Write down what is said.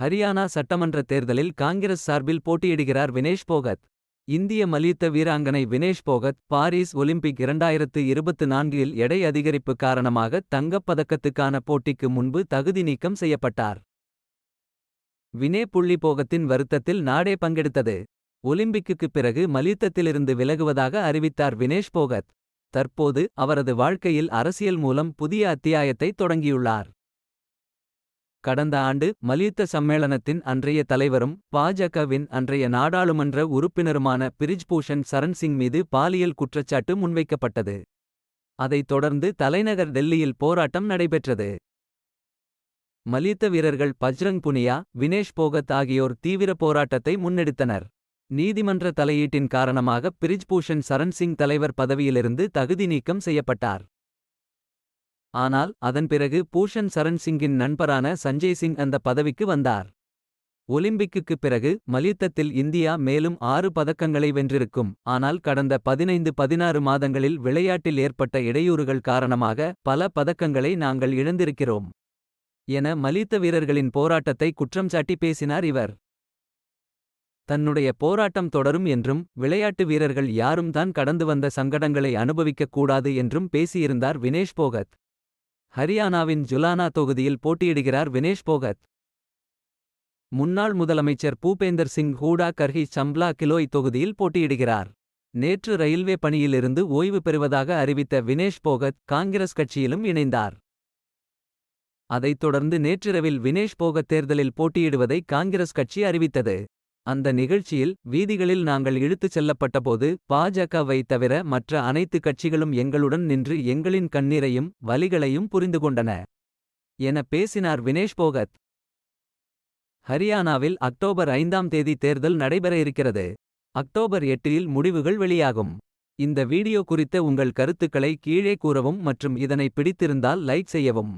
ஹரியானா சட்டமன்ற தேர்தலில் காங்கிரஸ் சார்பில் போட்டியிடுகிறார் வினேஷ் போகத். இந்திய மல்யுத்த வீராங்கனை வினேஷ் போகத் பாரிஸ் ஒலிம்பிக் இரண்டாயிரத்து இருபத்து நான்கில் எடை அதிகரிப்பு காரணமாக தங்கப் பதக்கத்துக்கான போட்டிக்கு முன்பு தகுதி நீக்கம் செய்யப்பட்டார். வினே புள்ளி போகத்தின் வருத்தத்தில் நாடே பங்கெடுத்தது. ஒலிம்பிக்குக்குப் பிறகு மல்யுத்தத்திலிருந்து விலகுவதாக அறிவித்தார் வினேஷ் போகத். தற்போது அவரது வாழ்க்கையில் அரசியல் மூலம் புதிய அத்தியாயத்தை தொடங்கியுள்ளார். கடந்த ஆண்டு மல்யுத்த சம்மேளனத்தின் அன்றைய தலைவரும் பாஜகவின் அன்றைய நாடாளுமன்ற உறுப்பினருமான பிரிஜ்பூஷன் சரண் சிங் மீது பாலியல் குற்றச்சாட்டு முன்வைக்கப்பட்டது. அதைத் தொடர்ந்து தலைநகர் டெல்லியில் போராட்டம் நடைபெற்றது. மல்யுத்த வீரர்கள் பஜ்ரங் புனியா வினேஷ் போகத் ஆகியோர் தீவிர போராட்டத்தை முன்னெடுத்தனர். நீதிமன்ற தலையீட்டின் காரணமாக பிரிஜ்பூஷன் சரண் சிங் தலைவர் பதவியிலிருந்து தகுதி நீக்கம் செய்யப்பட்டார். ஆனால் அதன் பிறகு பூஷன் சரண் சிங்கின் நண்பரான சஞ்சய் சிங் அந்த பதவிக்கு வந்தார். ஒலிம்பிக்குக்குப் பிறகு மல்யுத்தத்தில் இந்தியா மேலும் ஆறு பதக்கங்களை வென்றிருக்கும். ஆனால் கடந்த பதினைந்து பதினாறு மாதங்களில் விளையாட்டில் ஏற்பட்ட இடையூறுகள் காரணமாக பல பதக்கங்களை நாங்கள் இழந்திருக்கிறோம். என மலித்த வீரர்களின் போராட்டத்தை குற்றம் சாட்டி பேசினார் இவர். தன்னுடைய போராட்டம் தொடரும் என்றும் விளையாட்டு வீரர்கள் யாரும் தான் கடந்து வந்த சங்கடங்களை அனுபவிக்கக் கூடாது என்றும் பேசியிருந்தார் வினேஷ் போகத். ஹரியானாவின் ஜுலானா தொகுதியில் போட்டியிடுகிறார் வினேஷ் போகத். முன்னாள் முதலமைச்சர் பூபேந்தர் சிங் ஹூடா கர்ஹி சம்ப்லா கிலோய் தொகுதியில் போட்டியிடுகிறார். நேற்று ரயில்வே பணியிலிருந்து ஓய்வு பெறுவதாக அறிவித்த வினேஷ் போகத் காங்கிரஸ் கட்சியிலும் இணைந்தார். அதைத் தொடர்ந்து நேற்றிரவில் வினேஷ் போகத் தேர்தலில் போட்டியிடுவதை காங்கிரஸ் கட்சி அறிவித்தது. அந்த நிகழ்ச்சியில் வீதிகளில் நாங்கள் இழுத்துச் செல்லப்பட்டபோது பாஜகவை தவிர மற்ற அனைத்து கட்சிகளும் எங்களுடன் நின்று எங்களின் கண்ணீரையும் வலிகளையும் புரிந்துகொண்டன. என பேசினார் வினேஷ் போகத். ஹரியானாவில் அக்டோபர் ஐந்தாம் தேதி தேர்தல் நடைபெற இருக்கிறது. அக்டோபர் எட்டில் முடிவுகள் வெளியாகும். இந்த வீடியோ குறித்த உங்கள் கருத்துக்களை கீழே கூறவும் மற்றும் இதனை பிடித்திருந்தால் லைக் செய்யவும்.